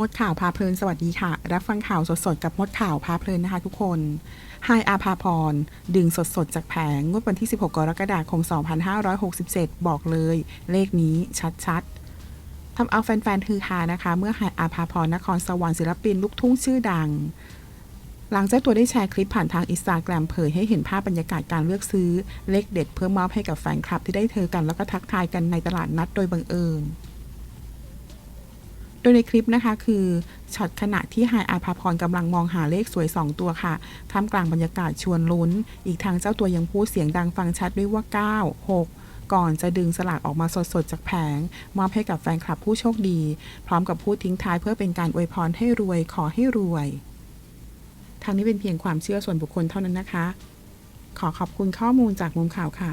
มดข่าวพาเพลินสวัสดีค่ะ รับฟังข่าวสดๆ กับมดข่าวพาเพลินนะคะทุกคนไฮอาภาพร ดึงสดๆ จากแผงงวดวันที่ 16 กรกฎาคม 2567 บอกเลย เลขนี้ชัดๆทำเอาแฟนๆฮือฮานะคะ เมื่อไฮอาภาพรนครสวรรค์ศิลปินลูกทุ่งชื่อดัง หลังเจ้าตัวได้แชร์คลิปผ่านทางอินสตาแกรมเผยให้เห็นภาพบรรยากาศการเลือกซื้อเลขเด็ดเพื่อมอบให้กับแฟนคลับที่ได้เธอกันแล้วก็ทักทายกันในตลาดนัดโดยบังเอิญ โดยในคลิปนะคะคือช็อตขณะที่ไฮอาภาพรกำลังมองหาเลขสวย 2 ตัวค่ะท่ามกลางบรรยากาศชวนลุ้น อีกทางเจ้าตัวยังพูดเสียงดังฟังชัดด้วยว่า 9 6ก่อนจะดึงสลากออกมาสดๆ จากแผง มอบให้กับแฟนคลับผู้โชคดี พร้อมกับพูดทิ้งท้ายเพื่อเป็นการอวยพรให้รวยขอให้รวย ทางนี้เป็นเพียงความเชื่อส่วนบุคคลเท่านั้นนะคะ ขอขอบคุณข้อมูลจากมุมข่าวค่ะ